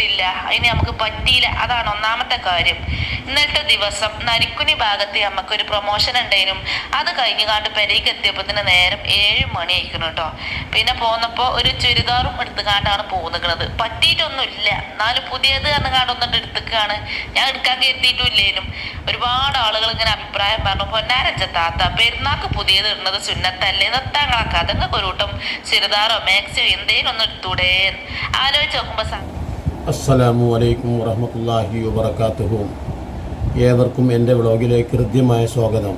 ില്ല അതിന് നമുക്ക് പറ്റിയില്ല. അതാണ് ഒന്നാമത്തെ കാര്യം. ഇന്നത്തെ ദിവസം നരിക്കുനി ഭാഗത്ത് നമുക്കൊരു പ്രൊമോഷൻ ഉണ്ടായിരുന്നു. അത് കഴിഞ്ഞ് കാണ്ട് പെരയ്ക്ക് തന്നെ നേരം ഏഴ് മണി ആയിക്കണം കേട്ടോ. പിന്നെ പോന്നപ്പോൾ ഒരു ചുരിദാറും എടുത്തുകാണ്ടാണ് പോകുന്നത് പറ്റിയിട്ടൊന്നുമില്ല എന്നാലും പുതിയത് എന്ന് കാണ്ടൊന്നും എടുത്തുക്കാണ്. ഞാൻ എടുക്കാൻ കരുതിയിട്ടും ഇല്ലേനും ഒരുപാട് ആളുകൾ ഇങ്ങനെ അഭിപ്രായം പറഞ്ഞു. പൊന്നാരഞ്ച താത്ത പെരുന്നാക്ക് പുതിയത് ഇടുന്നത് സുന്നത്തല്ലേ? നിർത്താങ്ങളൊക്കെ അതങ്ങൾക്ക് ഒരു കൂട്ടം ചുരിദാറോ മാക്സിയോ എന്തേലും ഒന്ന് എടുത്തൂടെ ആലോചിച്ച് നോക്കുമ്പോ അസ്സലാമു അലൈക്കും വറഹമത്തല്ലാഹി വബർക്കാത്തുഹും ഏവർക്കും എന്റെ വ്ളോഗിലേക്ക് ഹൃദ്യമായ സ്വാഗതം.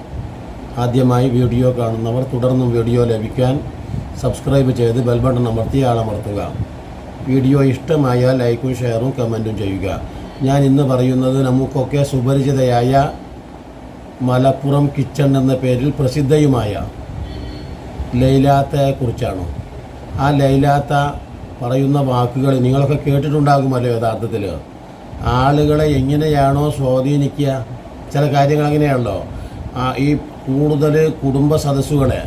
ആദ്യമായി വീഡിയോ കാണുന്നവർ തുടർന്നും വീഡിയോ ലഭിക്കാൻ സബ്സ്ക്രൈബ് ചെയ്ത് ബെൽബട്ടൺ അമർത്തി ആളമർത്തുക. വീഡിയോ ഇഷ്ടമായാൽ ലൈക്കും ഷെയറും കമന്റും ചെയ്യുക. ഞാൻ ഇന്ന് പറയുന്നത് നമുക്കൊക്കെ സുപരിചിതയായ മലപ്പുറം കിച്ചൺ എന്ന പേരിൽ പ്രസിദ്ധയുമായ ലൈലാത്തയെക്കുറിച്ചാണ് ആ ലൈലാത്ത പറയുന്ന വാക്കുകൾ നിങ്ങളൊക്കെ കേട്ടിട്ടുണ്ടാകുമല്ലോ യഥാർത്ഥത്തിൽ ആളുകളെ എങ്ങനെയാണോ സ്വാധീനിക്കുക? ചില കാര്യങ്ങൾ അങ്ങനെയാണല്ലോ. ഈ കൂടുതൽ കുടുംബ സദസ്സുകളെ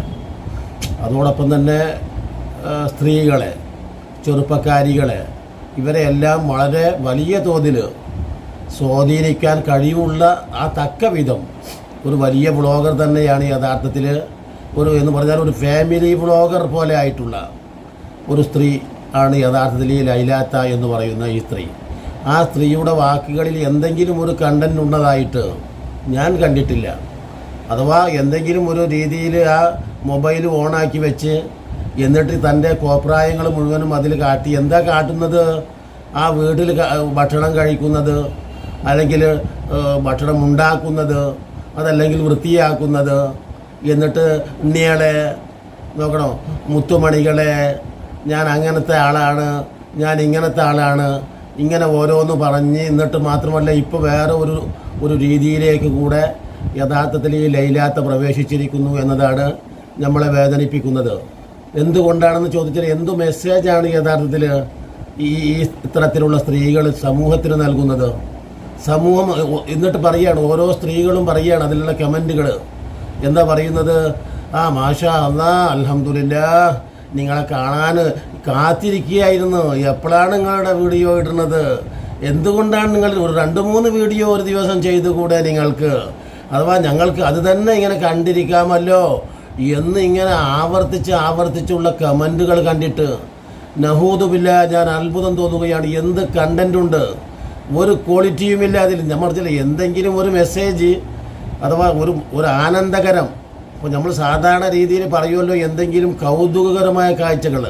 അതോടൊപ്പം തന്നെ സ്ത്രീകളെ ചെറുപ്പക്കാരികളെ ഇവരെ എല്ലാം വളരെ വലിയ തോതിൽ സ്വാധീനിക്കാൻ കഴിവുള്ള ആ തക്ക വിധം ഒരു വലിയ ബ്ലോഗർ തന്നെയാണ് യഥാർത്ഥത്തിൽ ഒരു എന്ന് പറഞ്ഞാൽ ഒരു ഫാമിലി ബ്ലോഗർ പോലെ ആയിട്ടുള്ള ഒരു സ്ത്രീ. ആണ് യഥാർത്ഥത്തിൽ ഈ ലൈലാത്ത എന്ന് പറയുന്ന ഈ സ്ത്രീ. ആ സ്ത്രീയുടെ വാക്കുകളിൽ എന്തെങ്കിലും ഒരു കണ്ടന്റ് ഉള്ളതായിട്ട് ഞാൻ കണ്ടിട്ടില്ല. അഥവാ എന്തെങ്കിലും ഒരു രീതിയിൽ ആ മൊബൈൽ ഓണാക്കി വെച്ച് എന്നിട്ട് തന്റെ കോപ്രായങ്ങൾ മുഴുവനും അതിൽ കാട്ടി എന്താ കാട്ടുന്നത്? ആ വീട്ടിൽ ഭക്ഷണം കഴിക്കുന്നത് അല്ലെങ്കിൽ ഭക്ഷണം ഉണ്ടാക്കുന്നത് അതല്ലെങ്കിൽ വൃത്തിയാക്കുന്നത് എന്നിട്ട് ഉണ്ണികളെ നോക്കണോ മുത്തുമണികളെ ഞാൻ അങ്ങനത്തെ ആളാണ് ഞാൻ ഇങ്ങനത്തെ ആളാണ് ഇങ്ങനെ ഓരോന്ന് പറഞ്ഞ് എന്നിട്ട് മാത്രമല്ല ഇപ്പോൾ വേറെ ഒരു ഒരു രീതിയിലേക്ക് കൂടെ യഥാർത്ഥത്തിൽ ഈ ലൈലാത്ത പ്രവേശിച്ചിരിക്കുന്നു എന്നതാണ് നമ്മളെ വേദനിപ്പിക്കുന്നത്. എന്തുകൊണ്ടാണെന്ന് ചോദിച്ചാൽ എന്തു മെസ്സേജാണ് യഥാർത്ഥത്തിൽ ഈ ഇത്തരത്തിലുള്ള സ്ത്രീകൾ സമൂഹത്തിന് നൽകുന്നത്? സമൂഹം എന്നിട്ട് പറയുകയാണ് ഓരോ സ്ത്രീകളും പറയുകയാണ് അതിലുള്ള കമന്റുകൾ എന്താ പറയുന്നത്? ആ മാഷ അല്ലാ അൽഹംദുലില്ലാ നിങ്ങളെ കാണാൻ കാത്തിരിക്കുകയായിരുന്നു. എപ്പോഴാണ് നിങ്ങളുടെ വീഡിയോ ഇടുന്നത്? എന്തുകൊണ്ടാണ് നിങ്ങൾ ഒരു രണ്ട് മൂന്ന് വീഡിയോ ഒരു ദിവസം ചെയ്തുകൂടെ നിങ്ങൾക്ക്? അഥവാ ഞങ്ങൾക്ക് അത് തന്നെ ഇങ്ങനെ കണ്ടിരിക്കാമല്ലോ? എന്ന് ഇങ്ങനെ ആവർത്തിച്ച് ആവർത്തിച്ചുള്ള കമന്റുകൾ കണ്ടിട്ട് നഹൂദുമില്ല ഞാൻ അത്ഭുതം തോന്നുകയാണ്. എന്ത് കണ്ടന്റുണ്ട് ഒരു ക്വാളിറ്റിയുമില്ല അതിൽ. നമ്മൾ എന്തെങ്കിലും ഒരു മെസ്സേജ് അഥവാ ഒരു ഒരു ആനന്ദകരം ഇപ്പോൾ നമ്മൾ സാധാരണ രീതിയിൽ പറയുമല്ലോ എന്തെങ്കിലും കൗതുകകരമായ കാഴ്ചകൾ.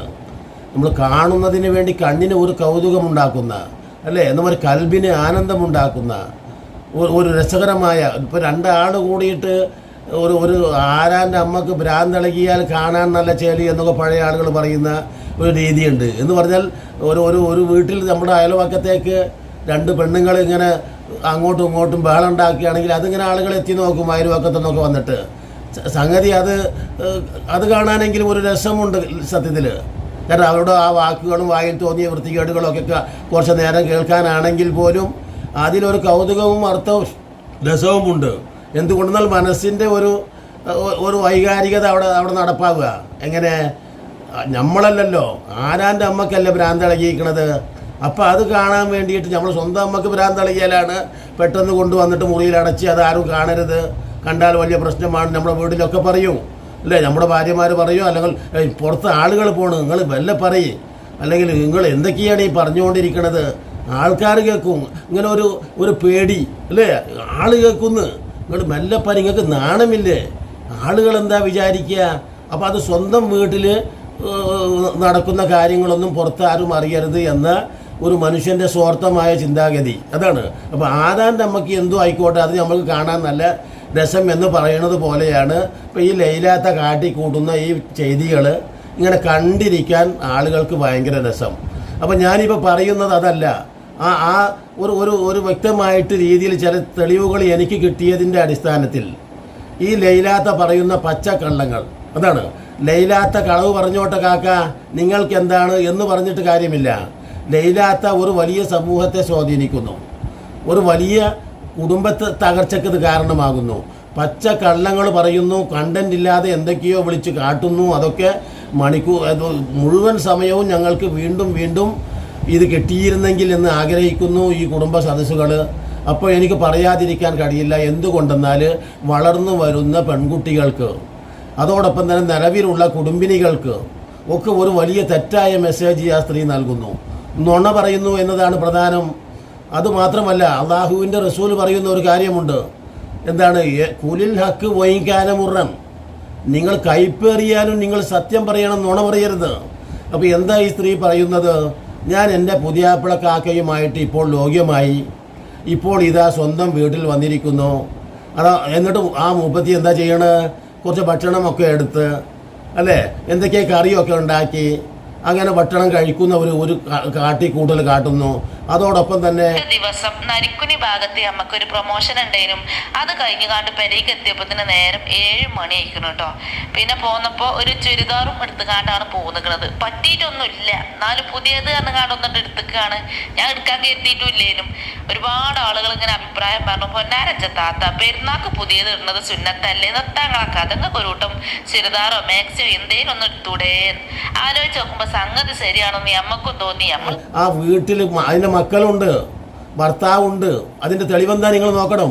നമ്മൾ കാണുന്നതിന് വേണ്ടി കണ്ണിന് ഒരു കൗതുകമുണ്ടാക്കുന്ന അല്ലേ? എന്നൊരു കൽബിന് ആനന്ദമുണ്ടാക്കുന്ന ഒരു രസകരമായ ഇപ്പോൾ രണ്ടാൾ കൂടിയിട്ട് ഒരു ഒരു ആരാന്റെ അമ്മയ്ക്ക് ഭ്രാന്തളകിയാൽ കാണാൻ നല്ല ചേലി എന്നൊക്കെ പഴയ ആളുകൾ പറയുന്ന ഒരു രീതിയുണ്ട്. എന്ന് പറഞ്ഞാൽ ഒരു ഒരു ഒരു വീട്ടിൽ നമ്മുടെ അയൽവക്കത്തേക്ക് രണ്ട് പെണ്ണുങ്ങൾ ഇങ്ങനെ അങ്ങോട്ടും ഇങ്ങോട്ടും ബഹളം ഉണ്ടാക്കുകയാണെങ്കിൽ അതിങ്ങനെ ആളുകൾ എത്തി നോക്കും അയൽവക്കത്തു നിന്നൊക്കെ വന്നിട്ട്. സംഗതി അത് അത് കാണാനെങ്കിലും ഒരു രസമുണ്ട് സത്യത്തിൽ. കാരണം അവരുടെ ആ വാക്കുകളും വായിൽ തോന്നിയ വൃത്തികേടുകളൊക്കെ കുറച്ച് നേരം കേൾക്കാനാണെങ്കിൽ പോലും അതിലൊരു കൗതുകവും അർത്ഥവും രസവുമുണ്ട്. എന്തുകൊണ്ടെന്നാൽ മനസ്സിന്റെ ഒരു ഒരു വൈകാരികത അവിടെ അവിടെ നടപ്പാവുക. എങ്ങനെ? നമ്മളല്ലല്ലോ. ആരാന്റെ ഭ്രാന്ത് ഭ്രാന്തളകിയിരിക്കണത് അപ്പം അത് കാണാൻ വേണ്ടിയിട്ട് നമ്മൾ സ്വന്തം അമ്മയ്ക്ക് ഭ്രാന്തളകിയാലാണ് പെട്ടെന്ന് കൊണ്ടുവന്നിട്ട് മുറിയിൽ അടച്ച് അത് ആരും കാണരുത്. കണ്ടാൽ വലിയ പ്രശ്നമാണ്. നമ്മുടെ വീട്ടിലൊക്കെ പറയും. അല്ലേ? നമ്മുടെ ഭാര്യമാർ പറയും അല്ലെങ്കിൽ "ഏയ്, പുറത്ത് ആളുകൾ പോണ് നിങ്ങൾ വല്ല പറയും. അല്ലെങ്കിൽ നിങ്ങൾ എന്തൊക്കെയാണ് ഈ പറഞ്ഞുകൊണ്ടിരിക്കണത്? ആൾക്കാർ കേൾക്കും. ഇങ്ങനെ ഒരു ഒരു പേടി. അല്ലേ? ആൾ കേൾക്കുന്നു. നിങ്ങൾ മെല്ലെ നിങ്ങൾക്ക് നാണമില്ലേ? ആളുകൾ എന്താ വിചാരിക്കുക? അപ്പോൾ അത് സ്വന്തം വീട്ടിൽ നടക്കുന്ന കാര്യങ്ങളൊന്നും പുറത്താരും അറിയരുത് എന്ന ഒരു മനുഷ്യന്റെ സ്വാർത്ഥമായ ചിന്താഗതി. അതാണ്. അപ്പോൾ ആദാൻ നമുക്ക് എന്തോ ആയിക്കോട്ടെ അത് നമുക്ക് കാണാൻ നല്ല രസം എന്ന് പറയുന്നത് പോലെയാണ്. ഇപ്പോൾ ഈ ലൈലാത്ത കാട്ടിക്കൂട്ടുന്ന ഈ ചെയ്തികൾ ഇങ്ങനെ കണ്ടിരിക്കാൻ ആളുകൾക്ക് ഭയങ്കര രസം. അപ്പോൾ ഞാനിപ്പോൾ പറയുന്നത് അതല്ല. ആ ആ ഒരു ഒരു ഒരു വ്യക്തമായിട്ട് രീതിയിൽ ചില തെളിവുകൾ എനിക്ക് കിട്ടിയതിന്റെ അടിസ്ഥാനത്തിൽ ഈ ലൈലാത്ത പറയുന്ന പച്ച കള്ളങ്ങൾ അതാണ്. ലൈലാത്ത കളവ് പറഞ്ഞോട്ടെ കാക്ക നിങ്ങൾക്ക് എന്താണ് എന്ന് പറഞ്ഞിട്ട് കാര്യമില്ല. ലൈലാത്ത ഒരു വലിയ സമൂഹത്തെ സ്വാധീനിക്കുന്നു. ഒരു വലിയ കുടുംബത്തെ തകർച്ചയ്ക്ക് ഇത് കാരണമാകുന്നു. പച്ച കള്ളങ്ങൾ പറയുന്നു കണ്ടന്റ് ഇല്ലാതെ എന്തൊക്കെയോ വിളിച്ച് കാട്ടുന്നു അതൊക്കെ മണിക്കൂർ മുഴുവൻ സമയവും ഞങ്ങൾക്ക് വീണ്ടും വീണ്ടും ഇത് കിട്ടിയിരുന്നെങ്കിൽ എന്ന് ആഗ്രഹിക്കുന്നു ഈ കുടുംബ സദസ്സുകൾ അപ്പോൾ എനിക്ക് പറയാതിരിക്കാൻ കഴിയില്ല എന്തുകൊണ്ടെന്നാൽ വളർന്നു വരുന്ന പെൺകുട്ടികൾക്ക് അതോടൊപ്പം തന്നെ നിലവിലുള്ള കുടുംബിനികൾക്ക് ഒക്കെ ഒരു വലിയ തെറ്റായ മെസ്സേജ് ആ സ്ത്രീ നൽകുന്നു. നുണ പറയുന്നു എന്നതാണ് പ്രധാനം. അതുമാത്രമല്ല അള്ളാഹുവിന്റെ റസൂൽ പറയുന്ന ഒരു കാര്യമുണ്ട്. എന്താണ്? കുലിൽ ഹക്ക് വൈകാനമുറം നിങ്ങൾ കൈപ്പേറിയാലും നിങ്ങൾ സത്യം പറയണം നുണ പറയരുത്. അപ്പോൾ എന്താ ഈ സ്ത്രീ പറയുന്നത്? ഞാൻ എന്റെ പുതിയാപ്പിള കാക്കയുമായിട്ട് ഇപ്പോൾ ലോക്യമായി ഇപ്പോൾ ഇതാ സ്വന്തം വീട്ടിൽ വന്നിരിക്കുന്നു. അതാ എന്നിട്ട് ആ മുപ്പത്തി എന്താ ചെയ്യണത് കുറച്ച് ഭക്ഷണമൊക്കെ എടുത്ത് അല്ലേ? എന്തൊക്കെ കറിയൊക്കെ ഉണ്ടാക്കി. അങ്ങനെ ഭക്ഷണം കഴിക്കുന്ന ഒരു ഒരു കാട്ടി കാട്ടിക്കൂട്ടൽ കാട്ടുന്നു. അതോടൊപ്പം തന്നെ ദിവസം നരിക്കുനി ഭാഗത്ത് നമുക്ക് ഒരു പ്രൊമോഷൻ ഉണ്ടായിരുന്നു അത് കഴിഞ്ഞ് കാണ്ട് പെരേക്ക് തന്നെ നേരം ഏഴ് മണി ആയിക്കണം കേട്ടോ പിന്നെ പോന്നപ്പോ ഒരു ചുരിദാറും എടുത്ത് കാണ്ടാണ് പോന്നിക്കണത്. പറ്റിയിട്ടൊന്നും ഇല്ല എന്നാലും പുതിയത് കാരണം കാണ്ട് ഒന്നിട്ട് എടുത്തുക്കാണ്. ഞാൻ എടുക്കാൻ കരുതിയിട്ടില്ലേനും. ഒരുപാട് ആളുകൾ ഇങ്ങനെ അഭിപ്രായം പറഞ്ഞു. പൊന്നാരച്ച താത്ത പെരുന്നാക്ക് പുതിയത് ഇടുന്നത് സുന്നത്തല്ലേ? നിർത്താങ്ങളൊക്കെ അതങ്ങൾക്ക് ഒരു കൂട്ടം ചുരിദാറോ മാക്സിയോ എന്തേലും ഒന്ന് എടുത്തൂടെ ആലോചിച്ച് നോക്കുമ്പോ സംഗതി ശരിയാണെന്ന് അമ്മക്കും തോന്നി. അമ്മ ആ വീട്ടിൽ മ- അതിന്റെ മക്കളുണ്ട് ഭർത്താവുണ്ട് അതിന്റെ തെളിവെന്താ നിങ്ങൾ നോക്കണം.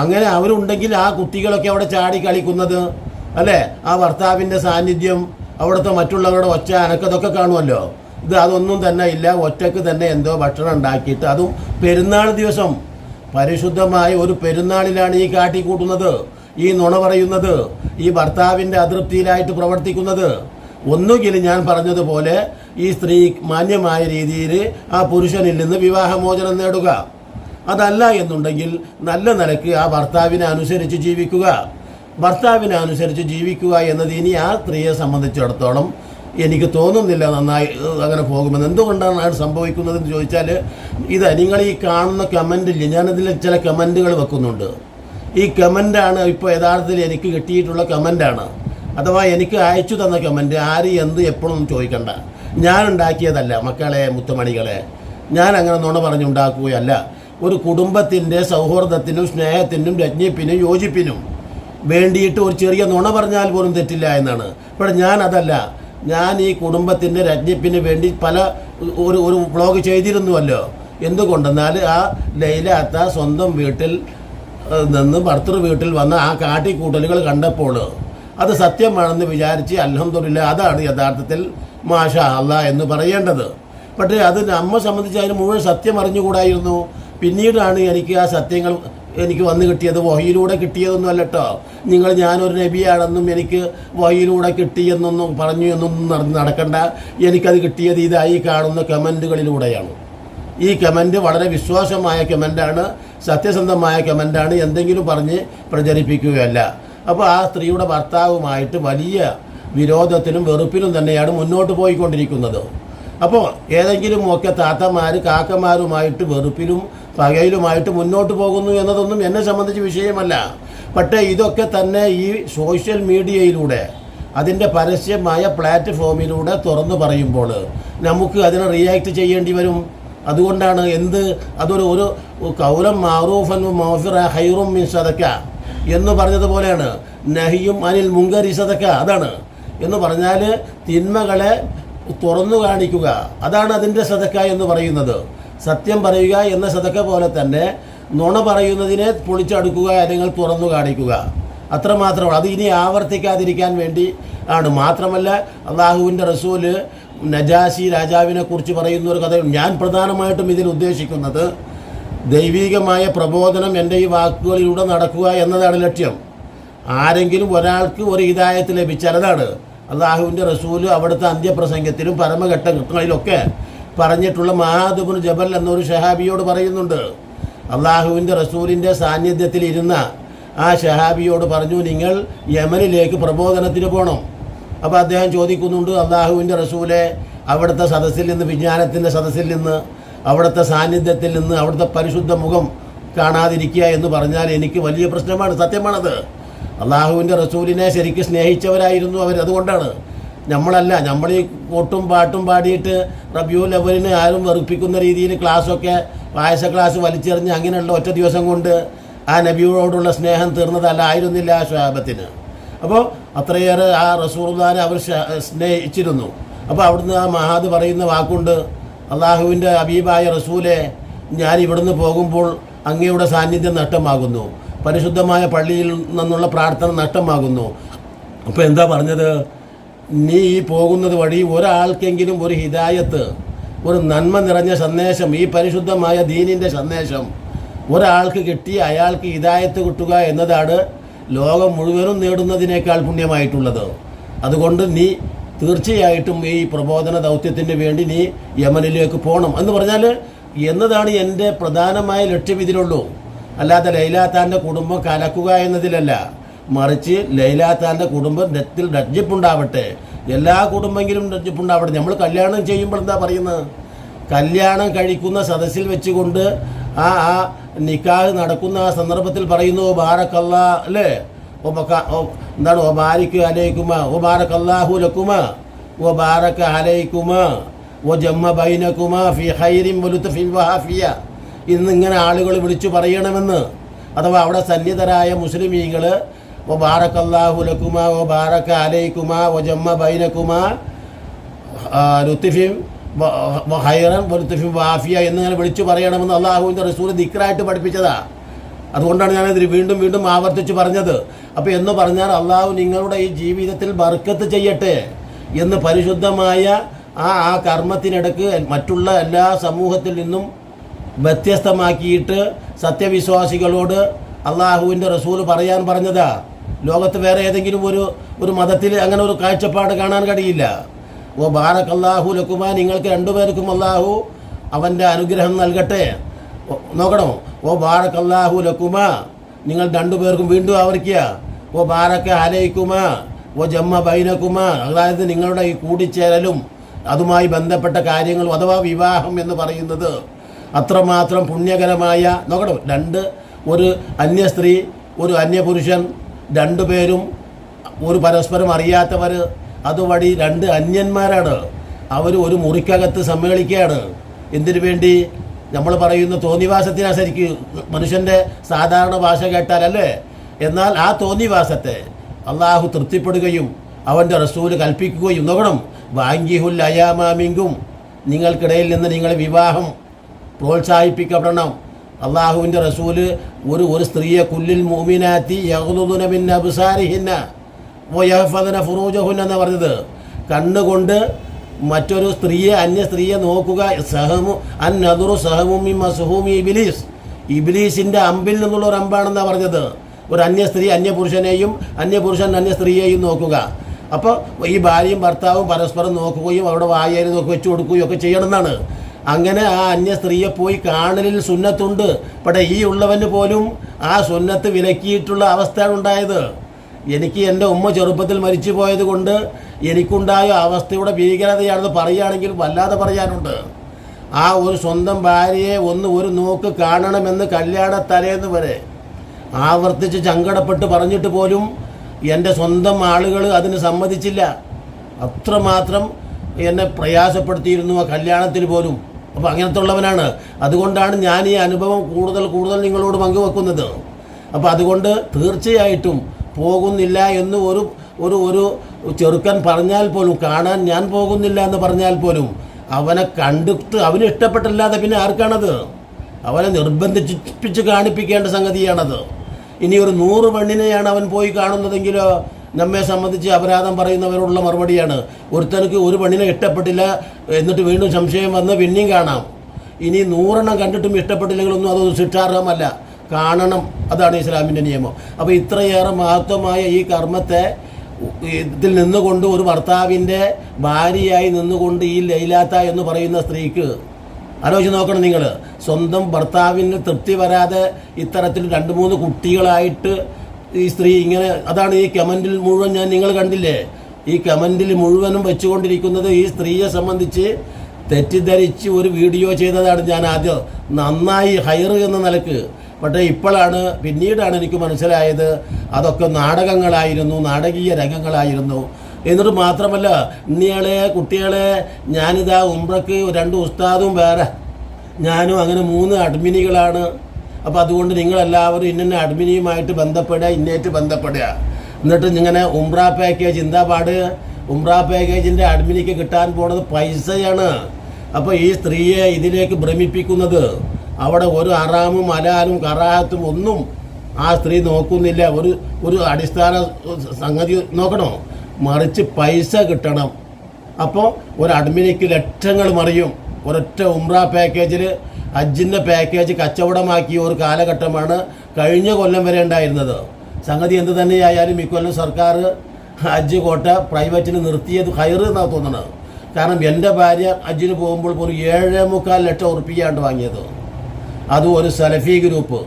അങ്ങനെ അവരുണ്ടെങ്കിൽ ആ കുട്ടികളൊക്കെ അവിടെ ചാടി കളിക്കുന്നത് അല്ലേ? ആ ഭർത്താവിന്റെ സാന്നിധ്യം അവിടുത്തെ മറ്റുള്ളവരുടെ ഒച്ച അനക്കതൊക്കെ കാണുമല്ലോ. ഇത് അതൊന്നും തന്നെ ഇല്ല ഒറ്റയ്ക്ക് തന്നെ എന്തോ ഭക്ഷണം ഉണ്ടാക്കിയിട്ട് അതും പെരുന്നാൾ ദിവസം. പരിശുദ്ധമായ ഒരു പെരുന്നാളിലാണ് ഈ കാട്ടിക്കൂട്ടുന്നത് ഈ നുണ പറയുന്നത് ഈ ഭർത്താവിന്റെ അതൃപ്തിയിലായിട്ട് പ്രവർത്തിക്കുന്നത്. ഒന്നുകിൽ ഞാൻ പറഞ്ഞതുപോലെ ഈ സ്ത്രീ മാന്യമായ രീതിയിൽ ആ പുരുഷനിൽ നിന്ന് വിവാഹമോചനം നേടുക. അതല്ല എന്നുണ്ടെങ്കിൽ നല്ല നിലയ്ക്ക് ആ ഭർത്താവിനെ അനുസരിച്ച് ജീവിക്കുക. ഭർത്താവിനെ അനുസരിച്ച് ജീവിക്കുക എന്നത് ഇനി ആ സ്ത്രീയെ സംബന്ധിച്ചിടത്തോളം എനിക്ക് തോന്നുന്നില്ല നന്നായി അങ്ങനെ പോകുമെന്ന്. എന്തുകൊണ്ടാണ് അത് സംഭവിക്കുന്നതെന്ന് ചോദിച്ചാൽ ഇത് നിങ്ങൾ ഈ കാണുന്ന കമന്റില്ല ഞാനതിൽ ചില കമന്റുകൾ വെക്കുന്നുണ്ട്. ഈ കമന്റാണ് ഇപ്പോൾ യഥാർത്ഥത്തിൽ എനിക്ക് കിട്ടിയിട്ടുള്ള കമന്റാണ് അഥവാ എനിക്ക് അയച്ചു തന്ന കമന്റ് ആര് എന്ത് എപ്പോഴൊന്നും ചോദിക്കണ്ട. ഞാൻ ഉണ്ടാക്കിയതല്ല മക്കളെ മുത്തുമണികളെ. ഞാൻ അങ്ങനെ നുണ പറഞ്ഞുണ്ടാക്കുകയല്ല. ഒരു കുടുംബത്തിന്റെ സൗഹൃദത്തിനും സ്നേഹത്തിനും രജ്ഞിപ്പിനും യോജിപ്പിനും വേണ്ടിയിട്ട് ഒരു ചെറിയ നുണ പറഞ്ഞാൽ പോലും തെറ്റില്ല എന്നാണ്. ഇവിടെ ഞാൻ അതല്ല ഞാൻ ഈ കുടുംബത്തിന്റെ രജ്ഞിപ്പിന് വേണ്ടി പല ഒരു ഒരു വ്ളോഗ് ചെയ്തിരുന്നുവല്ലോ. എന്തുകൊണ്ടെന്നാൽ ആ ലൈലാത്ത സ്വന്തം വീട്ടിൽ നിന്ന് ഭർത്തൃ വീട്ടിൽ വന്ന ആ കാട്ടിക്കൂട്ടലുകൾ കണ്ടപ്പോൾ അത് സത്യമാണെന്ന് വിചാരിച്ച് അലഹമ്മദില്ല അതാണ് യഥാർത്ഥത്തിൽ മാഷ അല്ല എന്ന് പറയേണ്ടത്. പക്ഷേ അത് നമ്മെ സംബന്ധിച്ച് അതിന് മുഴുവൻ സത്യം അറിഞ്ഞുകൂടായിരുന്നു. പിന്നീടാണ് എനിക്ക് ആ സത്യങ്ങൾ എനിക്ക് വന്നു കിട്ടിയത് വഹിയിലൂടെ കിട്ടിയതൊന്നും അല്ല കേട്ടോ നിങ്ങൾ ഞാനൊരു നബിയാണെന്നും എനിക്ക് വഹിയിലൂടെ കിട്ടിയെന്നൊന്നും പറഞ്ഞു എന്നൊന്നും നട- നടക്കണ്ട. എനിക്കത് കിട്ടിയത് ഇതായി കാണുന്ന കമന്റുകളിലൂടെയാണ് ഈ കമന്റ് വളരെ വിശ്വാസമായ കമന്റാണ് സത്യസന്ധമായ കമന്റാണ് എന്തെങ്കിലും പറഞ്ഞ് പ്രചരിപ്പിക്കുകയല്ല. അപ്പോൾ ആ സ്ത്രീയുടെ ഭർത്താവുമായിട്ട് വലിയ വിരോധത്തിലും വെറുപ്പിലും തന്നെയാണ് മുന്നോട്ട് പോയിക്കൊണ്ടിരിക്കുന്നത്. അപ്പോൾ ഏതെങ്കിലും ഒക്കെ താത്തമാർ കാക്കമാരുമായിട്ട് വെറുപ്പിലും പകയിലുമായിട്ട് മുന്നോട്ട് പോകുന്നു എന്നതൊന്നും എന്നെ സംബന്ധിച്ച് വിഷയമല്ല. പക്ഷേ ഇതൊക്കെ തന്നെ ഈ സോഷ്യൽ മീഡിയയിലൂടെ അതിന്റെ പരസ്യമായ പ്ലാറ്റ്ഫോമിലൂടെ തുറന്നു പറയുമ്പോൾ നമുക്ക് അതിനെ റിയാക്ട് ചെയ്യേണ്ടി വരും. അതുകൊണ്ടാണ് എന്ത് അതൊരു ഒരു കൗലം മാറൂഫൻ മോഫിറ ഹൈറും മീൻസ് സദക്ക എന്ന് പറഞ്ഞതുപോലെയാണ്. നഹിയും അനിൽ മുങ്കരി സദക്ക അതാണ്. എന്ന് പറഞ്ഞാൽ തിന്മകളെ തുറന്നു കാണിക്കുക. അതാണ് അതിന്റെ സതക്ക എന്ന് പറയുന്നത്. സത്യം പറയുക എന്ന സതക്ക പോലെ തന്നെ നുണ പറയുന്നതിനെ പൊളിച്ചടുക്കുക അല്ലെങ്കിൽ തുറന്നു കാണിക്കുക. അത്രമാത്രമാണ് അത് ഇനി ആവർത്തിക്കാതിരിക്കാൻ വേണ്ടി ആണ്. മാത്രമല്ല അള്ളാഹുവിന്റെ റസൂൽ നജാസി രാജാവിനെ കുറിച്ച് പറയുന്ന ഒരു കഥ ഞാൻ പ്രധാനമായിട്ടും ഇതിൽ ഉദ്ദേശിക്കുന്നത് ദൈവികമായ പ്രബോധനം എന്റെ ഈ വാക്കുകളിലൂടെ നടക്കുക എന്നതാണ് ലക്ഷ്യം. ആരെങ്കിലും ഒരാൾക്ക് ഒരു ഹിദായത്ത് ലഭിച്ചാൽ അതാണ്. അള്ളാഹുവിന്റെ റസൂൽ അവിടുത്തെ അന്ത്യപ്രസംഗത്തിലും പരമഘട്ടങ്ങളിലൊക്കെ പറഞ്ഞിട്ടുള്ള മഹാദുബുൻ ജബൽ എന്നൊരു ഷഹാബിയോട് പറയുന്നുണ്ട്. അള്ളാഹുവിന്റെ റസൂലിന്റെ സാന്നിധ്യത്തിൽ ഇരുന്ന ആ ഷഹാബിയോട് പറഞ്ഞു നിങ്ങൾ യമനിലേക്ക് പ്രബോധനത്തിന് പോകണം അപ്പോൾ അദ്ദേഹം ചോദിക്കുന്നുണ്ട് അള്ളാഹുവിന്റെ റസൂലെ അവിടുത്തെ സദസ്സിൽ നിന്ന് വിജ്ഞാനത്തിന്റെ സദസ്സിൽ നിന്ന് അവിടുത്തെ സാന്നിധ്യത്തിൽ നിന്ന് അവിടുത്തെ പരിശുദ്ധ മുഖം കാണാതിരിക്കുക എന്ന് പറഞ്ഞാൽ എനിക്ക് വലിയ പ്രശ്നമാണ്. സത്യമാണത്. അള്ളാഹുവിന്റെ റസൂലിനെ ശരിക്കും സ്നേഹിച്ചവരായിരുന്നു അവർ. അതുകൊണ്ടാണ് നമ്മളല്ല നമ്മൾ ഈ കൊട്ടും പാട്ടും പാടിയിട്ട് റബിയുൽ അവലിനെ ആരും വെറുപ്പിക്കുന്ന രീതിയിൽ ക്ലാസ്സൊക്കെ പായസ ക്ലാസ് വലിച്ചെറിഞ്ഞ് അങ്ങനെയുള്ള ഒറ്റ ദിവസം കൊണ്ട് ആ നബിയോടുള്ള സ്നേഹം തീർന്നതല്ല ആയിരുന്നില്ല ആ ശാപത്തിന്. അപ്പോൾ അത്രയേറെ ആ റസൂർദാനെ അവർ സ്നേഹിച്ചിരുന്നു. അപ്പോൾ അവിടുന്ന് ആ മഹാദ് പറയുന്ന വാക്കുണ്ട് അള്ളാഹുവിന്റെ അബീബായ റസൂലെ ഞാൻ ഇവിടുന്ന് പോകുമ്പോൾ അങ്ങയുടെ സാന്നിധ്യം നഷ്ടമാകുന്നു. പരിശുദ്ധമായ പള്ളിയിൽ നിന്നുള്ള പ്രാർത്ഥന നഷ്ടമാകുന്നു. അപ്പോൾ എന്താ പറഞ്ഞത്? നീ ഈ പോകുന്നത് വഴി ഒരാൾക്കെങ്കിലും ഒരു ഹിദായത്ത് ഒരു നന്മ നിറഞ്ഞ സന്ദേശം ഈ പരിശുദ്ധമായ ദീനിന്റെ സന്ദേശം ഒരാൾക്ക് കിട്ടി അയാൾക്ക് ഹിദായത്ത് കിട്ടുക എന്നതാണ് ലോകം മുഴുവനും നേടുന്നതിനേക്കാൾ പുണ്യമായിട്ടുള്ളത്. അതുകൊണ്ട് നീ തീർച്ചയായിട്ടും ഈ പ്രബോധന ദൗത്യത്തിന് വേണ്ടി നീ യമനിലേക്ക് പോകണം എന്ന് പറഞ്ഞാൽ എന്നതാണ് എന്റെ പ്രധാനമായ ലക്ഷ്യം ഇതിലുള്ളൂ അല്ലാതെ ലൈലാത്താന്റെ കുടുംബം കലക്കുക എന്നതിലല്ല. മറിച്ച് ലൈലാത്താന്റെ കുടുംബം രത്തിൽ രജ്ജിപ്പുണ്ടാവട്ടെ എല്ലാ കുടുംബെങ്കിലും രജ്ജിപ്പുണ്ടാവട്ടെ നമ്മൾ കല്യാണം ചെയ്യുമ്പോൾ എന്താ പറയുന്നത്? കല്യാണം കഴിക്കുന്ന സദസ്സിൽ വെച്ചുകൊണ്ട് ആ ആ നിക്കാഹ് നടക്കുന്ന ആ സന്ദർഭത്തിൽ പറയുന്നു "ഓ ബാറക്കല്ല അല്ലേ? എന്താണ്? ഒബാരിക്ക് ബാരിക്ക് അലൈക്കുമ ഒബാരക് അള്ളാഹു ലക്കുമ ഓ ബാറക്ക അലൈക്കുമ ഓ ജമ്മ ബൈനക്കുമ ഫി ഹൈറിൻ വലുത്തഫിൻ വഹാഫിയ. ഇന്നിങ്ങനെ ആളുകൾ വിളിച്ചു പറയണമെന്ന്. അഥവാ അവിടെ സന്നിധരായ മുസ്ലിമീങ്ങൾ ഓ ബാറക്കല്ലാഹു ലക്കുമ ഓ ബാറക്ക അലൈക്കുമ ഓ ജമ്മ ബൈനക്കുമ ലുത്തിഫിം ഹൈറൻ ലുത്തിഫിം വാഫിയ എന്നിങ്ങനെ വിളിച്ചു പറയണമെന്ന് അള്ളാഹുവിന്റെ റസൂൽ ദിക്റായിട്ട് പഠിപ്പിച്ചതാ. അതുകൊണ്ടാണ് ഞാനതിൽ വീണ്ടും വീണ്ടും ആവർത്തിച്ച് പറഞ്ഞത്. അപ്പോൾ എന്ന് പറഞ്ഞാൽ അള്ളാഹു നിങ്ങളുടെ ഈ ജീവിതത്തിൽ ബർക്കത്ത് ചെയ്യട്ടെ എന്ന് പരിശുദ്ധമായ ആ ആ കർമ്മത്തിനിടക്ക് മറ്റുള്ള എല്ലാ സമൂഹത്തിൽ നിന്നും വ്യത്യസ്തമാക്കിയിട്ട് സത്യവിശ്വാസികളോട് അള്ളാഹുവിന്റെ റസൂൽ പറയാൻ പറഞ്ഞതാ. ലോകത്ത് വേറെ ഏതെങ്കിലും ഒരു ഒരു മതത്തിൽ അങ്ങനെ ഒരു കാഴ്ചപ്പാട് കാണാൻ കഴിയില്ല. ഓ ബാറക് അള്ളാഹു ലക്കുമാ നിങ്ങൾക്ക് രണ്ടുപേർക്കും അള്ളാഹു അവന്റെ അനുഗ്രഹം നൽകട്ടെ. നോക്കണോ? ഓ ബാറക്കല്ലാഹു ലക്കുമ. നിങ്ങൾ രണ്ടുപേർക്കും വീണ്ടും ആവർക്കുക ഓ ബാറക്ക അലൈക്കുമ. ഓ ജമ്മ ബൈനക്കുമ. അതായത് നിങ്ങളുടെ ഈ കൂടിച്ചേരലും അതുമായി ബന്ധപ്പെട്ട കാര്യങ്ങളും അഥവാ വിവാഹം എന്ന് പറയുന്നത് അത്രമാത്രം പുണ്യകരമായ നോക്കണം? രണ്ട് ഒരു അന്യ സ്ത്രീ ഒരു അന്യപുരുഷൻ രണ്ടുപേരും ഒരു പരസ്പരം അറിയാത്തവർ അതുവഴി രണ്ട് അന്യന്മാരാണ്. അവർ ഒരു മുറിക്കകത്ത് സമ്മേളിക്കുകയാണ്. എന്തിനു വേണ്ടി? നമ്മൾ പറയുന്ന തോന്നിവാസത്തിനനുസരിക്ക് മനുഷ്യന്റെ സാധാരണ ഭാഷ കേട്ടാലല്ലേ? എന്നാൽ ആ തോന്നിവാസത്തെ അള്ളാഹു തൃപ്തിപ്പെടുകയും അവന്റെ റസൂൽ കൽപ്പിക്കുകയും നോക്കണം. വാങ്കിഹുൽ അയാമാമിങ്കും നിങ്ങൾക്കിടയിൽ നിന്ന് നിങ്ങൾ വിവാഹം പ്രോത്സാഹിപ്പിക്കപ്പെടണം. അള്ളാഹുവിന്റെ റസൂൽ ഒരു ഒരു സ്ത്രീയെ കുല്ലിൽ മൂമിനാത്തി യഹുദുനബിൻ അബുസാരിഹിന്ന ഓ യഹ്ഫദന ഫുറൂജഹുൻ എന്ന് പറഞ്ഞത്. കണ്ണുകൊണ്ട് മറ്റൊരു സ്ത്രീയെ അന്യ സ്ത്രീയെ നോക്കുക സഹമു അൻ നദുറു സഹമുമി മസുഹൂമി ഇബിലീസ്. ഇബിലീസിന്റെ അമ്പിൽ നിന്നുള്ള ഒരു അമ്പാണെന്നാണ് പറഞ്ഞത്. ഒരു അന്യ സ്ത്രീ അന്യപുരുഷനെയും അന്യപുരുഷൻ അന്യ സ്ത്രീയെയും നോക്കുക. അപ്പോൾ ഈ ഭാര്യയും ഭർത്താവും പരസ്പരം നോക്കുകയും അവിടെ വായയിൽ നോക്കി വെച്ചു കൊടുക്കുകയും ഒക്കെ ചെയ്യണമെന്നാണ്. അങ്ങനെ ആ അന്യ സ്ത്രീയെ പോയി കാണലിൽ സുന്നത്തുണ്ട്. പക്ഷേ ഈ ഉള്ളവന് പോലും ആ സുന്നത്ത് വിലക്കിയിട്ടുള്ള അവസ്ഥയാണ് ഉണ്ടായത്. എനിക്ക് എന്റെ ഉമ്മ ചെറുപ്പത്തിൽ മരിച്ചു പോയത് കൊണ്ട് എനിക്കുണ്ടായ അവസ്ഥയുടെ ഭീകരതയാണെന്ന് പറയുകയാണെങ്കിൽ വല്ലാതെ പറയാനുണ്ട്. ആ ഒരു സ്വന്തം ഭാര്യയെ ഒന്ന് ഒരു നോക്ക് കാണണമെന്ന് കല്യാണ തലേന്ന് വരെ ആവർത്തിച്ച് ചങ്കടപ്പെട്ട് പറഞ്ഞിട്ട് പോലും എന്റെ സ്വന്തം ആളുകൾ അതിന് സമ്മതിച്ചില്ല. അത്രമാത്രം എന്നെ പ്രയാസപ്പെടുത്തിയിരുന്നു ആ കല്യാണത്തിൽ പോലും. അപ്പോൾ അങ്ങനത്തെ ഉള്ളവനാണ് അതുകൊണ്ടാണ് ഞാൻ ഈ അനുഭവം കൂടുതൽ കൂടുതൽ നിങ്ങളോട് പങ്കുവെക്കുന്നത്. അപ്പോൾ അതുകൊണ്ട് തീർച്ചയായിട്ടും പോകുന്നില്ല എന്ന് ഒരു ഒരു ഒരു ചെറുക്കൻ പറഞ്ഞാൽ പോലും കാണാൻ ഞാൻ പോകുന്നില്ല എന്ന് പറഞ്ഞാൽ പോലും അവനെ കണ്ടിട്ട് അവന് ഇഷ്ടപ്പെട്ടില്ലാതെ പിന്നെ ആർക്കാണത്? അവനെ നിർബന്ധിപ്പിച്ച് കാണിപ്പിക്കേണ്ട സംഗതിയാണത്. ഇനി ഒരു നൂറ് പെണ്ണിനെയാണ് അവൻ പോയി കാണുന്നതെങ്കിലോ നമ്മെ സംബന്ധിച്ച് അപരാധം പറയുന്നവരോടുള്ള മറുപടിയാണ്. ഒരുത്തനക്ക് ഒരു പെണ്ണിനെ ഇഷ്ടപ്പെട്ടില്ല എന്നിട്ട് വീണ്ടും സംശയം വന്ന് പിന്നെയും കാണാം. ഇനി നൂറെണ്ണം കണ്ടിട്ടും ഇഷ്ടപ്പെട്ടില്ലെങ്കിലൊന്നും അത് ശിക്ഷാർഹമല്ല. കാണണം. അതാണ് ഇസ്ലാമിന്റെ നിയമം. അപ്പോൾ ഇത്രയേറെ മഹത്വമായ ഈ കർമ്മത്തെ ഇതിൽ നിന്നുകൊണ്ട് ഒരു ഭർത്താവിന്റെ ഭാര്യയായി നിന്നുകൊണ്ട് ഈ ലൈലാത്ത എന്ന് പറയുന്ന സ്ത്രീക്ക് ആലോചിച്ച് നോക്കണം നിങ്ങൾ. സ്വന്തം ഭർത്താവിന് തൃപ്തി വരാതെ ഇത്തരത്തിൽ രണ്ട് മൂന്ന് കുട്ടികളായിട്ട് ഈ സ്ത്രീ ഇങ്ങനെ അതാണ് ഈ കമന്റിൽ മുഴുവൻ ഞാൻ നിങ്ങൾ കണ്ടില്ലേ? ഈ കമന്റിൽ മുഴുവനും വെച്ചുകൊണ്ടിരിക്കുന്നത് ഈ സ്ത്രീയെ സംബന്ധിച്ച് തെറ്റിദ്ധരിച്ച് ഒരു വീഡിയോ ചെയ്തതാണ് ഞാൻ ആദ്യം. നന്നായി ഹയർ എന്ന നിലയ്ക്ക് പക്ഷേ ഇപ്പോഴാണ് പിന്നീടാണ് എനിക്ക് മനസ്സിലായത് അതൊക്കെ നാടകങ്ങളായിരുന്നു നാടകീയ രംഗങ്ങളായിരുന്നു. എന്നിട്ട് മാത്രമല്ല ഇന്നിയാളെ കുട്ടികളെ ഞാനിതാ ഉംറക്ക് രണ്ട് ഉസ്താദും വേറെ. ഞാനും അങ്ങനെ മൂന്ന് അഡ്മിനികളാണ്. അപ്പോൾ അതുകൊണ്ട് നിങ്ങളെല്ലാവരും ഇന്നെ അഡ്മിനിയുമായിട്ട് ബന്ധപ്പെടുക ഇന്നേറ്റ് ബന്ധപ്പെടുക. എന്നിട്ട് ഇങ്ങനെ ഉംറ പാക്കേജ് എന്താ പാട്? ഉംറ പാക്കേജിന്റെ അഡ്മിനിക്ക് കിട്ടാൻ പോണത് പൈസയാണ്. അപ്പോൾ ഈ സ്ത്രീയെ ഇതിലേക്ക് ഭ്രമിപ്പിക്കുന്നത്. അവിടെ ഒരു അറാമും അലാലും കറാഹത്തും ഒന്നും ആ സ്ത്രീ നോക്കുന്നില്ല. ഒരു ഒരു അടിസ്ഥാന സംഗതി നോക്കണോ? മറിച്ച് പൈസ കിട്ടണം. അപ്പോൾ ഒരു അഡ്മിനിക്ക് ലക്ഷങ്ങൾ മറിയും. ഒരൊറ്റ ഉംറ പാക്കേജിൽ ഹജ്ജിന്റെ പാക്കേജ് കച്ചവടമാക്കിയ ഒരു കാലഘട്ടമാണ് കഴിഞ്ഞ കൊല്ലം വരെ ഉണ്ടായിരുന്നത്. സംഗതി എന്ത് തന്നെയായാലും ഇക്കൊല്ലം സർക്കാർ ഹജ്ജ് കോട്ട പ്രൈവറ്റിന് നിർത്തിയത് ഹയർ എന്നാണ് തോന്നുന്നത് കാരണം എന്റെ ഭാര്യ ഹജ്ജിന് പോകുമ്പോൾ ഒരു ഏഴേ മുക്കാൽ ലക്ഷം ഉറപ്പിക്കാണ്ട് വാങ്ങിയത്. അതും ഒരു സലഫി ഗ്രൂപ്പ്.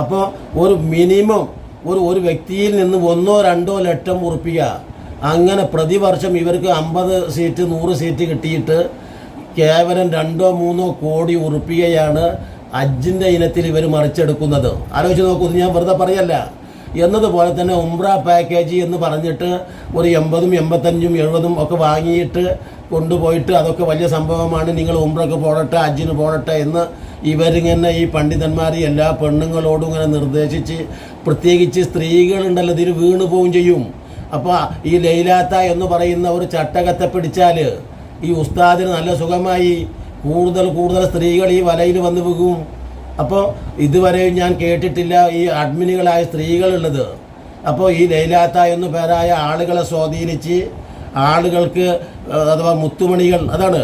അപ്പോൾ ഒരു മിനിമം ഒരു ഒരു വ്യക്തിയിൽ നിന്ന് ഒന്നോ രണ്ടോ ലക്ഷം ഉറപ്പിക്കുക അങ്ങനെ പ്രതിവർഷം ഇവർക്ക് അമ്പത് സീറ്റ് നൂറ് സീറ്റ് കിട്ടിയിട്ട് കേവലം രണ്ടോ മൂന്നോ കോടി ഉറുപ്പികയാണ് അജിന്റെ ഇനത്തിൽ ഇവർ മറിച്ചെടുക്കുന്നത്. ആലോചിച്ച് നോക്കൂ ഞാൻ വെറുതെ പറയല്ല. എന്നതുപോലെ തന്നെ ഉംറ പാക്കേജ് എന്ന് പറഞ്ഞിട്ട് ഒരു എൺപതും എൺപത്തഞ്ചും എഴുപതും ഒക്കെ വാങ്ങിയിട്ട് കൊണ്ടുപോയിട്ട് അതൊക്കെ വലിയ സംഭവമാണ്. നിങ്ങൾ ഉംറക്ക് പോടട്ടെ അജിന് പോടട്ടെ എന്ന് ഇവരിങ്ങനെ ഈ പണ്ഡിതന്മാർ എല്ലാ പെണ്ണുങ്ങളോടും ഇങ്ങനെ നിർദ്ദേശിച്ച് പ്രത്യേകിച്ച് സ്ത്രീകളുണ്ടല്ലോ ഇതിൽ വീണു പോവുകയും ചെയ്യും. അപ്പോൾ ഈ ലൈലാത്ത എന്ന് പറയുന്ന ഒരു ചട്ടകത്തെ പിടിച്ചാൽ ഈ ഉസ്താദിന് നല്ല സുഖമായി കൂടുതൽ കൂടുതൽ സ്ത്രീകൾ ഈ വലയിൽ വന്ന് പോകും അപ്പോൾ ഇതുവരെയും ഞാൻ കേട്ടിട്ടില്ല ഈ അഡ്മിനുകളായ സ്ത്രീകളുള്ളത്. അപ്പോൾ ഈ ലൈലാത്ത എന്നു പേരായ ആളുകളെ സ്വാധീനിച്ച് ആളുകൾക്ക് അഥവാ മുത്തുമണികൾ അതാണ്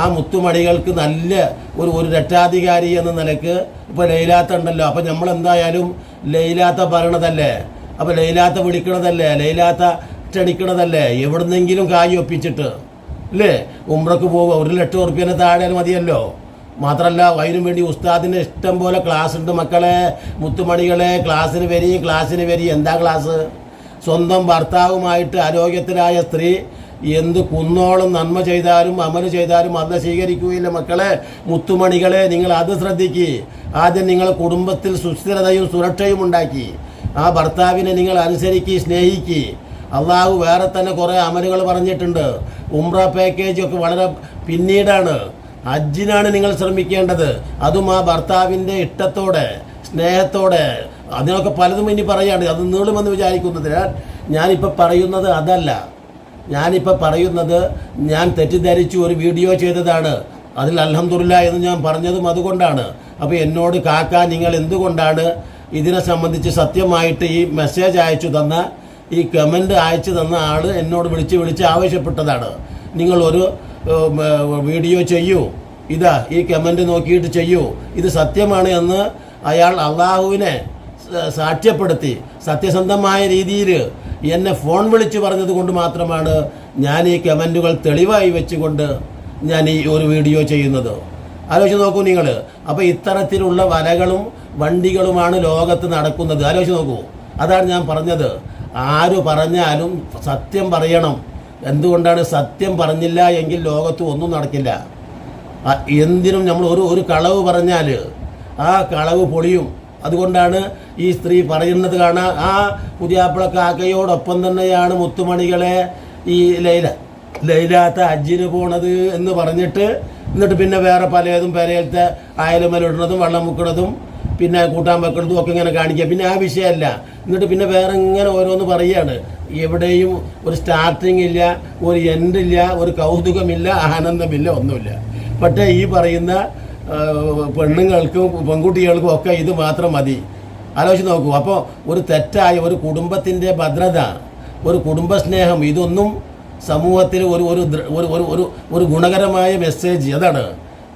ആ മുത്തുമണികൾക്ക് നല്ല ഒരു ഒരു രക്ഷാധികാരി എന്ന നിലയ്ക്ക് ഇപ്പോൾ ലൈലാത്ത ഉണ്ടല്ലോ അപ്പോൾ നമ്മൾ എന്തായാലും ലൈലാത്ത പറയണതല്ലേ അപ്പോൾ ലൈലാത്ത വിളിക്കണതല്ലേ? ലൈലാത്ത ക്ഷണിക്കണതല്ലേ? എവിടുന്നെങ്കിലും കായ് ഒപ്പിച്ചിട്ട്. അല്ലേ? ഉമ്രക്ക് പോകുക ഒരു ലക്ഷം ഉറുപ്പ്യനെ താഴെ മതിയല്ലോ. മാത്രമല്ല അതിനും വേണ്ടി ഉസ്താദിന് ഇഷ്ടം പോലെ ക്ലാസ് ഉണ്ട് മക്കളെ. മുത്തുമണികളെ ക്ലാസ്സിന് വരി ക്ലാസ്സിന് വരി എന്താ ക്ലാസ് സ്വന്തം ഭർത്താവുമായിട്ട് ആരോഗ്യത്തിലായ സ്ത്രീ എന്ത് കുന്നോളം നന്മ ചെയ്താലും അമൽ ചെയ്താലും അത് സ്വീകരിക്കുകയില്ല മക്കളെ. മുത്തുമണികളെ നിങ്ങൾ അത് ശ്രദ്ധിക്കുക ആദ്യം നിങ്ങൾ കുടുംബത്തിൽ സുസ്ഥിരതയും സുരക്ഷയും ഉണ്ടാക്കി. ആ ഭർത്താവിനെ നിങ്ങൾ അനുസരിക്കുക സ്നേഹിക്കുക അള്ളാഹു വേറെ തന്നെ കുറേ അമലുകൾ പറഞ്ഞിട്ടുണ്ട്. ഉംറ പാക്കേജ് ഒക്കെ വളരെ പിന്നീടാണ്. ഹജ്ജിനാണ് നിങ്ങൾ ശ്രമിക്കേണ്ടത്. അതും ആ ഭർത്താവിന്റെ ഇഷ്ടത്തോടെ സ്നേഹത്തോടെ. അതിനൊക്കെ പലതും ഇനി പറയാണ് അത് നീളുമെന്ന് വിചാരിക്കുന്നതിനാൽ ഞാനിപ്പോൾ പറയുന്നത് അതല്ല. ഞാനിപ്പോൾ പറയുന്നത് ഞാൻ തെറ്റിദ്ധരിച്ചു ഒരു വീഡിയോ ചെയ്തതാണ്. അതിൽ അൽഹംദുലില്ല എന്ന് ഞാൻ പറഞ്ഞതും അതുകൊണ്ടാണ്. അപ്പോൾ എന്നോട് കാക്ക നിങ്ങൾ എന്തുകൊണ്ടാണ് ഇതിനെ സംബന്ധിച്ച് സത്യമായിട്ട് ഈ മെസ്സേജ് അയച്ചു തന്ന ഈ കമന്റ് അയച്ചു തന്ന ആൾ എന്നോട് വിളിച്ച് വിളിച്ച് ആവശ്യപ്പെട്ടതാണ്. നിങ്ങളൊരു വീഡിയോ ചെയ്യൂ. ഇതാ ഈ കമന്റ് നോക്കിയിട്ട് ചെയ്യൂ. ഇത് സത്യമാണ് എന്ന് അയാൾ അള്ളാഹുവിനെ സാക്ഷ്യപ്പെടുത്തി സത്യസന്ധമായ രീതിയിൽ എന്നെ ഫോൺ വിളിച്ച് പറഞ്ഞത് കൊണ്ട് മാത്രമാണ് ഞാൻ ഈ കമന്റുകൾ തെളിവായി വെച്ചുകൊണ്ട് ഞാൻ ഈ ഒരു വീഡിയോ ചെയ്യുന്നത്. ആലോചിച്ച് നോക്കൂ നിങ്ങൾ. അപ്പോൾ ഇത്തരത്തിലുള്ള വലകളും വണ്ടികളുമാണ് ലോകത്ത് നടക്കുന്നത്. ആലോചിച്ച് നോക്കൂ. അതാണ് ഞാൻ പറഞ്ഞത്. ആര് പറഞ്ഞാലും സത്യം പറയണം. എന്തുകൊണ്ടാണ് സത്യം പറഞ്ഞില്ല എങ്കിൽ ലോകത്ത് ഒന്നും നടക്കില്ല? എന്തിനും നമ്മൾ ഒരു ഒരു കളവ് പറഞ്ഞാൽ ആ കളവ് പൊളിയും. അതുകൊണ്ടാണ് ഈ സ്ത്രീ പറയുന്നത് കാണാൻ ആ പുതിയാപ്പിള കാക്കയോടൊപ്പം തന്നെയാണ് മുത്തുമണികളെ ഈ ലൈല ലൈലാത്ത അജ്ജിന് പോണത് എന്ന് പറഞ്ഞിട്ട് എന്നിട്ട് പിന്നെ വേറെ പലതും പെരയിലത്തെ അയലുമലിടുന്നതും വെള്ളം മുക്കണതും പിന്നെ കൂട്ടാൻ വെക്കുന്നതും ഒക്കെ ഇങ്ങനെ കാണിക്കുക. പിന്നെ ആ വിഷയമല്ല. എന്നിട്ട് പിന്നെ വേറെ ഇങ്ങനെ ഓരോന്ന് പറയുകയാണ്. എവിടെയും ഒരു സ്റ്റാർട്ടിങ് ഇല്ല ഒരു എൻഡില്ല ഒരു കൗതുകമില്ല ആനന്ദമില്ല ഒന്നുമില്ല. പക്ഷേ ഈ പറയുന്ന പെണ്ണുങ്ങൾക്കും പെൺകുട്ടികൾക്കും ഒക്കെ ഇത് മാത്രം മതി. ആലോചിച്ച് നോക്കൂ. അപ്പോൾ ഒരു തെറ്റായ ഒരു കുടുംബത്തിന്റെ ഭദ്രത ഒരു കുടുംബസ്നേഹം ഇതൊന്നും സമൂഹത്തിൽ ഒരു ഒരു ഒരു ഒരു ഒരു ഒരു ഗുണകരമായ മെസ്സേജ് അതാണ്.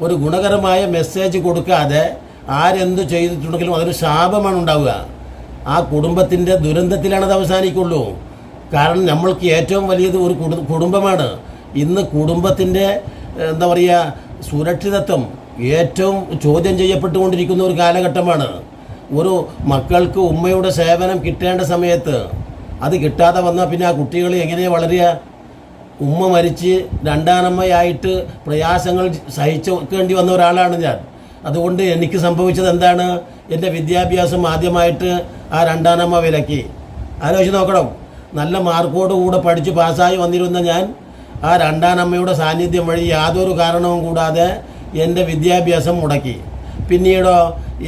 ഒരു ഗുണകരമായ മെസ്സേജ് കൊടുക്കാതെ ആരെന്തു ചെയ്തിട്ടുണ്ടെങ്കിലും അതൊരു ശാപമാണ് ഉണ്ടാവുക. ആ കുടുംബത്തിന്റെ ദുരന്തത്തിലാണ് അത് അവസാനിക്കുള്ളൂ. കാരണം നമ്മൾക്ക് ഏറ്റവും വലിയത് ഒരു കുടുംബമാണ്. ഇന്ന് കുടുംബത്തിന്റെ എന്താ പറയുക സുരക്ഷിതത്വം ഏറ്റവും ചോദ്യം ചെയ്യപ്പെട്ടുകൊണ്ടിരിക്കുന്ന ഒരു കാലഘട്ടമാണ്. ഒരു മക്കൾക്ക് ഉമ്മയുടെ സേവനം കിട്ടേണ്ട സമയത്ത് അത് കിട്ടാതെ വന്നാൽ പിന്നെ ആ കുട്ടികൾ എങ്ങനെയാണ് വളരുക? ഉമ്മ മരിച്ച് രണ്ടാനമ്മയായിട്ട് പ്രയാസങ്ങൾ സഹിച്ചേണ്ടി വന്ന ഒരാളാണ് ഞാൻ. അതുകൊണ്ട് എനിക്ക് സംഭവിച്ചത് എന്താണ്? എന്റെ വിദ്യാഭ്യാസം ആദ്യമായിട്ട് ആ രണ്ടാനമ്മ വിലക്കി. ആലോചിച്ച് നോക്കണം. നല്ല മാർക്കോട് കൂടെ പഠിച്ച് പാസ്സായി വന്നിരുന്ന ഞാൻ ആ രണ്ടാനമ്മയുടെ സാന്നിധ്യം വഴി യാതൊരു കാരണവും കൂടാതെ എന്റെ വിദ്യാഭ്യാസം മുടക്കി. പിന്നീടോ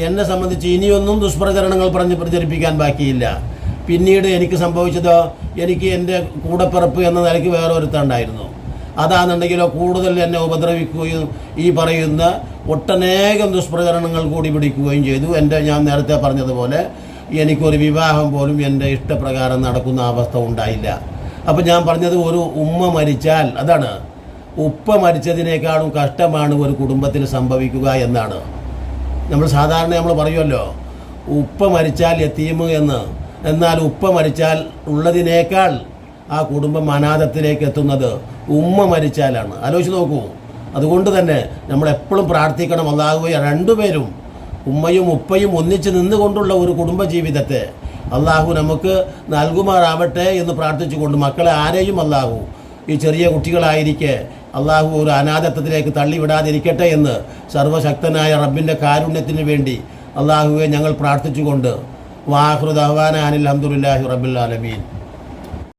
എന്നെ സംബന്ധിച്ച് ഇനിയൊന്നും ദുഷ്പ്രചരണങ്ങൾ പറഞ്ഞ് പ്രചരിപ്പിക്കാൻ ബാക്കിയില്ല. പിന്നീട് എനിക്ക് സംഭവിച്ചതോ എനിക്ക് എന്റെ കൂടപ്പിറപ്പ് എന്ന നിലയ്ക്ക് വേറെ ഒരുത്തുണ്ടായിരുന്നു അതാണെന്നുണ്ടെങ്കിലോ കൂടുതൽ എന്നെ ഉപദ്രവിക്കുകയും ഈ പറയുന്ന ഒട്ടനേകം ദുഷ്പ്രചരണങ്ങൾ കൂടി പിടിക്കുകയും ചെയ്തു. എന്റെ ഞാൻ നേരത്തെ പറഞ്ഞതുപോലെ എനിക്കൊരു വിവാഹം പോലും എന്റെ ഇഷ്ടപ്രകാരം നടക്കുന്ന അവസ്ഥ ഉണ്ടായില്ല. അപ്പോൾ ഞാൻ പറഞ്ഞത് ഒരു ഉമ്മ മരിച്ചാൽ അതാണ്. ഉപ്പ മരിച്ചതിനേക്കാളും കഷ്ടമാണ് ഒരു കുടുംബത്തിൽ സംഭവിക്കുക എന്നാണ്. നമ്മൾ സാധാരണ നമ്മൾ പറയുമല്ലോ ഉപ്പ മരിച്ചാൽ എത്തീമ് എന്ന്. എന്നാൽ ഉപ്പ മരിച്ചാൽ ഉള്ളതിനേക്കാൾ ആ കുടുംബം അനാഥത്തിലേക്ക് എത്തുന്നത് ഉമ്മ മരിച്ചാലാണ്. ആലോചിച്ച് നോക്കൂ. അതുകൊണ്ട് തന്നെ നമ്മൾ എപ്പോഴും പ്രാർത്ഥിക്കണം അള്ളാഹുവെ രണ്ടുപേരും ഉമ്മയും ഉപ്പയും ഒന്നിച്ച് നിന്നുകൊണ്ടുള്ള ഒരു കുടുംബ ജീവിതത്തെ അള്ളാഹു നമുക്ക് നൽകുമാറാവട്ടെ എന്ന് പ്രാർത്ഥിച്ചുകൊണ്ട് മക്കളെ ആരെയും അള്ളാഹു ഈ ചെറിയ കുട്ടികളായിരിക്കെ അള്ളാഹു ഒരു അനാഥത്വത്തിലേക്ക് തള്ളിവിടാതിരിക്കട്ടെ എന്ന് സർവശക്തനായ റബ്ബിന്റെ കാരുണ്യത്തിന് വേണ്ടി അള്ളാഹുവെ ഞങ്ങൾ പ്രാർത്ഥിച്ചുകൊണ്ട്. വാഹൃദ് അഹ്വാന അനിൽ അഹമ്മദുല്ലാഹി ആലമീൻ.